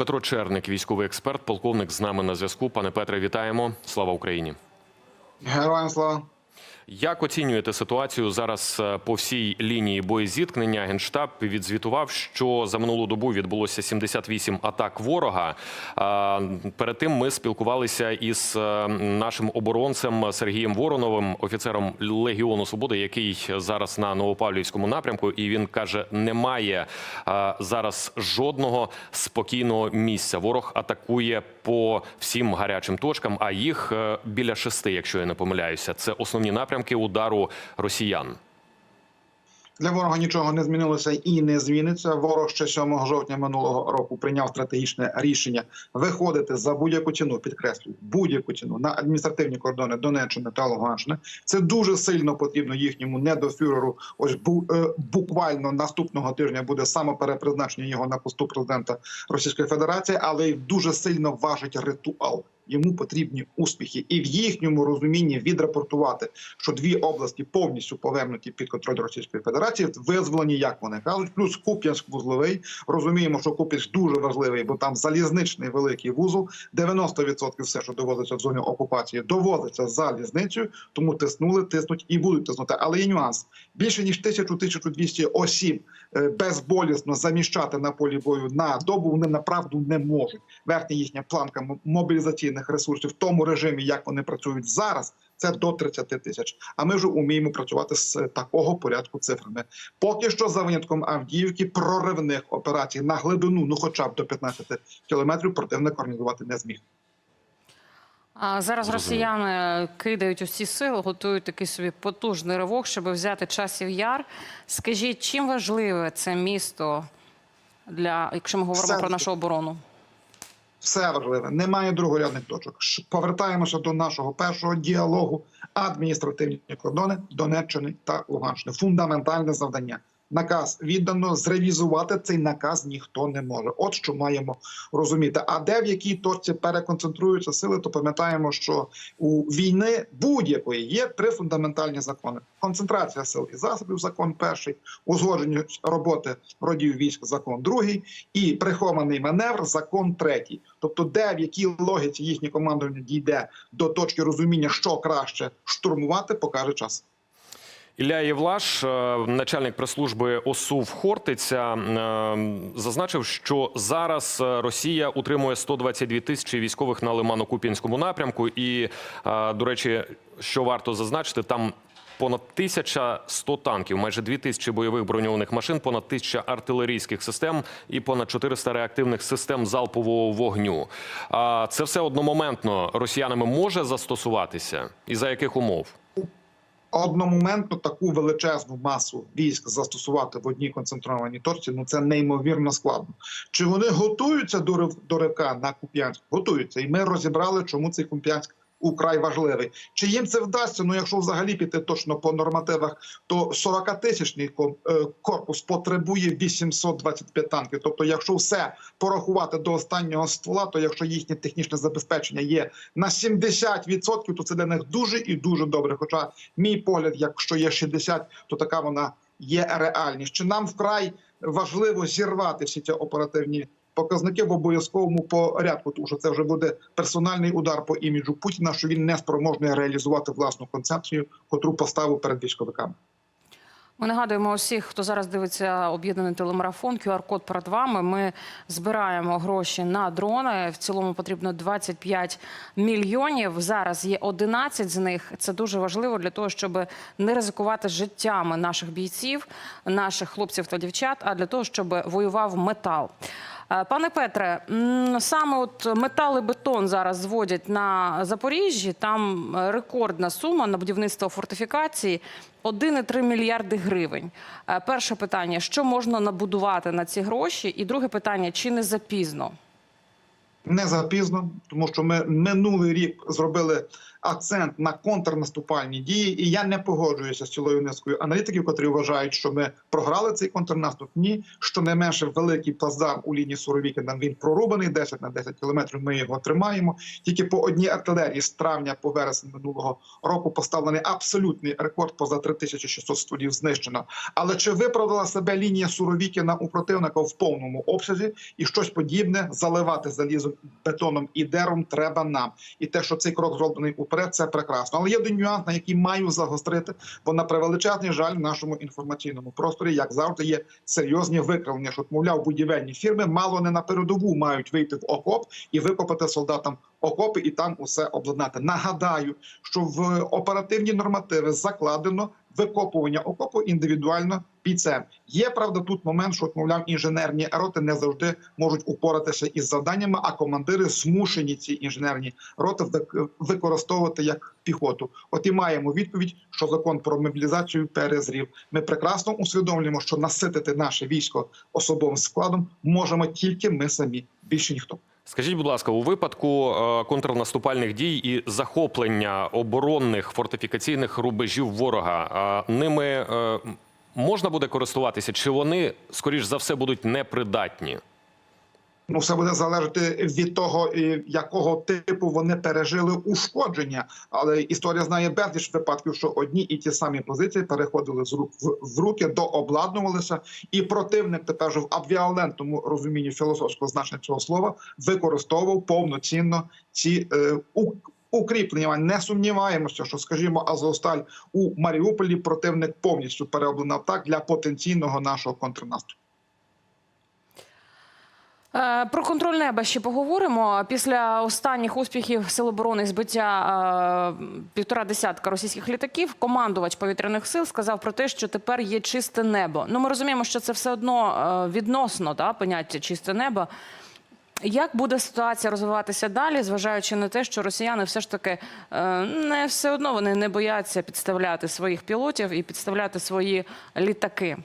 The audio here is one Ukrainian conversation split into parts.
Петро Черник, військовий експерт, полковник з нами на зв'язку. Пане Петре, вітаємо. Слава Україні. Героям слава. Як оцінюєте ситуацію зараз е, по всій лінії боєзіткнення? Генштаб відзвітував, що за минулу добу відбулося 78 атак ворога. Перед тим ми спілкувалися із е, нашим оборонцем Сергієм Вороновим, офіцером Легіону Свободи, який зараз на Новопавлівському напрямку, і він каже: немає е, зараз жодного спокійного місця. Ворог атакує по всім гарячим точкам, а їх е, біля шести, якщо я не помиляюся. Це основні напрямки удару росіян. Для ворога нічого не змінилося і не зміниться. Ворог ще 7 жовтня минулого року прийняв стратегічне рішення виходити за будь-яку ціну, підкреслюю, будь-яку ціну на адміністративні кордони Донеччини та Луганщини. Це дуже сильно потрібно їхньому недофюреру. Ось бу, е, буквально наступного тижня буде самоперепризначення його на посту президента Російської Федерації, але й дуже сильно важить ритуал. Йому потрібні успіхи, і в їхньому розумінні відрапортувати, що дві області повністю повернуті під контроль Російської Федерації, визволені, як вони кажуть, плюс Куп'янськ вузловий. Розуміємо, що Куп'янськ дуже важливий, бо там залізничний великий вузол. 90% все, що довозиться в зоні окупації, довозиться залізницею. Тому тиснули, тиснуть і будуть тиснути. Але є нюанс більше ніж 1000-1200 осіб е, безболісно заміщати на полі бою на добу. Вони направду не можуть. Верхня їхня планка м- мобілізаційних ресурсів в тому режимі, як вони працюють зараз. Це до 30 тисяч. А ми вже вміємо працювати з такого порядку цифрами. Поки що за винятком Авдіївки проривних операцій на глибину, ну хоча б до 15 кілометрів, противник організувати не зміг. А зараз росіяни кидають усі сили, готують такий собі потужний ривок, щоб взяти часів яр. Скажіть, чим важливе це місто для, якщо ми говоримо Все. про нашу оборону? Все важливе, немає другорядних точок. Повертаємося до нашого першого діалогу. Адміністративні кордони Донеччини та Луганщини. Фундаментальне завдання. Наказ віддано зревізувати цей наказ ніхто не може. От що маємо розуміти. А де в якій точці переконцентруються сили, то пам'ятаємо, що у війни будь-якої є три фундаментальні закони: концентрація сил і засобів, закон перший, узгодження роботи родів військ, закон другий, і прихований маневр, закон третій. Тобто, де в якій логіці їхнє командування дійде до точки розуміння, що краще штурмувати, покаже час. Ілля Євлаш, е, начальник прес-служби ОСУВ Хортиця, е, зазначив, що зараз е, Росія утримує 122 тисячі військових на Лимано-Куп'янському напрямку. І, до речі, що варто зазначити, там понад 1100 танків, майже 2 тисячі бойових броньованих машин, понад 1000 артилерійських систем і понад 400 реактивних систем залпового вогню. Це все одномоментно росіянами може застосуватися, і за яких умов? Одномоментно таку величезну масу військ застосувати в одній концентрованій точці, ну це неймовірно складно. Чи вони готуються до до ривка на Куп'янськ? Готуються, і ми розібрали, чому цей Куп'янськ украй важливий. Чи їм це вдасться? Ну якщо взагалі піти точно по нормативах, то 40-тисячний ко- е, корпус потребує 825 танків. Тобто, якщо все порахувати до останнього ствола, то якщо їхнє технічне забезпечення є на 70%, то це для них дуже і дуже добре. Хоча мій погляд, якщо є 60, то така вона є реальність. Чи нам вкрай важливо зірвати всі ці оперативні показники в обов'язковому порядку, тому що це вже буде персональний удар по іміджу Путіна, що він не спроможний реалізувати власну концепцію, котру поставив перед військовиками. Ми нагадуємо усіх, хто зараз дивиться об'єднаний телемарафон, QR-код перед вами. Ми збираємо гроші на дрони. В цілому потрібно 25 мільйонів. Зараз є 11 з них. Це дуже важливо для того, щоб не ризикувати життями наших бійців, наших хлопців та дівчат, а для того, щоб воював метал. Е, Пане Петре, саме от метал і бетон зараз зводять на Запоріжжі. Там рекордна сума на будівництво фортифікації 1,3 мільярди гривень. Е, Перше питання: що можна набудувати на ці гроші? І друге питання: чи не запізно? Не запізно, тому що ми минулий рік зробили акцент на контрнаступальні дії. І я не погоджуюся з цілою низкою аналітиків, котрі вважають, що ми програли цей контрнаступ. Ні, що не менше великий плацдарм у лінії Суровіки нам він прорубаний 10 на 10 кілометрів. Ми його тримаємо. Тільки по одній артилерії з травня по вересень минулого року поставлений абсолютний рекорд поза 3600 студів знищено. Але чи виправдала себе лінія Суровікіна у противника в повному обсязі і щось подібне заливати залізом, бетоном і дером треба нам. І те, що цей крок зроблений уперед, це прекрасно. Але є один нюанс, на який маю загострити, бо на превеличезний жаль в нашому інформаційному просторі, як завжди, є серйозні викривлення, що мовляв, будівельні фірми мало не на передову мають вийти в окоп і викопати солдатам окопи і там усе обладнати. Нагадаю, що в оперативні нормативи закладено викопування окопу індивідуально бійцем. Є правда тут момент, що мовляв, інженерні роти не завжди можуть упоратися із завданнями, а командири змушені ці інженерні роти вик- використовувати як піхоту. От і маємо відповідь, що закон про мобілізацію перезрів. Ми прекрасно усвідомлюємо, що наситити наше військо особовим складом можемо тільки ми самі, більше ніхто. Скажіть, будь ласка, у випадку е, контрнаступальних дій і захоплення оборонних фортифікаційних рубежів ворога е, ними е, можна буде користуватися, чи вони скоріш за все будуть непридатні? Ну, все буде залежати від того, якого типу вони пережили ушкодження. Але історія знає безліч випадків, що одні і ті самі позиції переходили з рук в, руки, дообладнувалися, і противник тепер в абвіалентному розумінні філософського значення цього слова використовував повноцінно ці е, у, укріплення. Не сумніваємося, що, скажімо, Азовсталь у Маріуполі противник повністю переобладнав так для потенційного нашого контрнаступу. Е, Про контроль неба ще поговоримо. Після останніх успіхів Сил оборони збиття е, півтора десятка російських літаків, командувач повітряних сил сказав про те, що тепер є чисте небо. Ну, ми розуміємо, що це все одно е, відносно да, поняття чисте небо. Як буде ситуація розвиватися далі, зважаючи на те, що росіяни все ж таки не все одно вони не бояться підставляти своїх пілотів і підставляти свої літаки?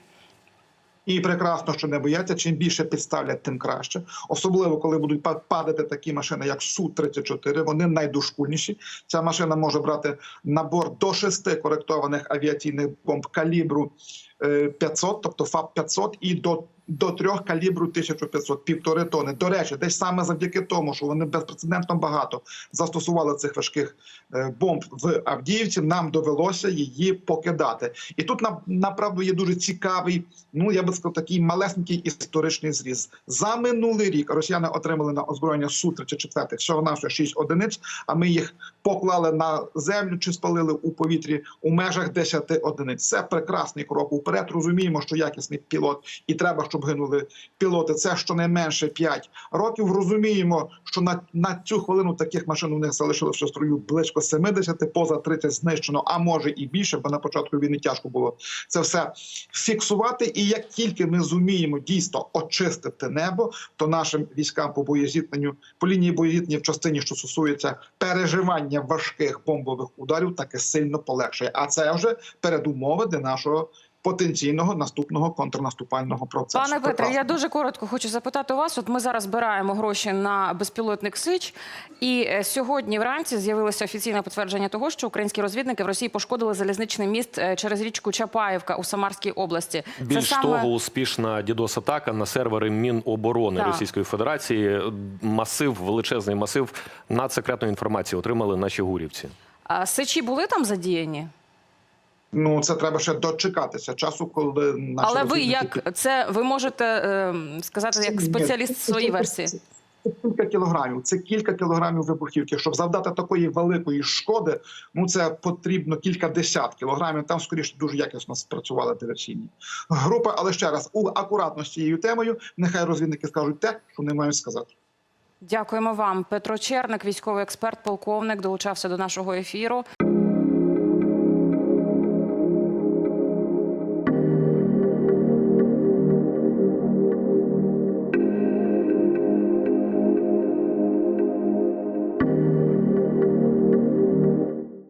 І прекрасно, що не бояться. Чим більше підставлять, тим краще. Особливо коли будуть па- падати такі машини, як су 34 Вони найдошкульніші. Ця машина може брати набор до шести коректованих авіаційних бомб калібру е, 500, тобто ФАП 500 і до. До трьох калібру 1500, півтори тони. До речі, десь саме завдяки тому, що вони безпрецедентно багато застосували цих важких е, бомб в Авдіївці. Нам довелося її покидати. І тут на- направду є дуже цікавий, ну я би сказав, такий малесенький історичний зріз. За минулий рік росіяни отримали на озброєння су 34 всього нашого 6 одиниць. А ми їх поклали на землю чи спалили у повітрі у межах 10 одиниць. Це прекрасний крок уперед. Розуміємо, що якісний пілот і треба, щоб гинули пілоти. Це щонайменше 5 років. Розуміємо, що на, на цю хвилину таких машин у них залишилося в строю близько 70, поза 30 знищено, а може і більше, бо на початку війни тяжко було це все фіксувати. І як тільки ми зуміємо дійсно очистити небо, то нашим військам по боєзіткненню, по лінії боєзіткнення в частині, що стосується переживання важких бомбових ударів, таки сильно полегшає. А це вже передумови для нашого потенційного наступного контрнаступального процесу. Пане Петре, я дуже коротко хочу запитати у вас. От ми зараз збираємо гроші на безпілотник Сич, і е, сьогодні вранці з'явилося офіційне підтвердження того, що українські розвідники в Росії пошкодили залізничний міст е, через річку Чапаївка у Самарській області. Більш того, успішна дідос-атака на сервери Міноборони Так. Російської Федерації. Масив, величезний масив надсекретної інформації отримали наші гурівці. А Сичі були там задіяні? Ну це треба ще дочекатися часу, коли наші Але ви як це ви можете е, сказати як спеціаліст своєї версії? Це кілька кілограмів. Це кілька кілограмів вибухівки. Щоб завдати такої великої шкоди, ну це потрібно кілька десят кілограмів. Там скоріше дуже якісно спрацювали диверсійні групи. Але ще раз у акуратно з цією темою. Нехай розвідники скажуть те, що вони мають сказати. Дякуємо вам, Петро Черник, військовий експерт, полковник, долучався до нашого ефіру.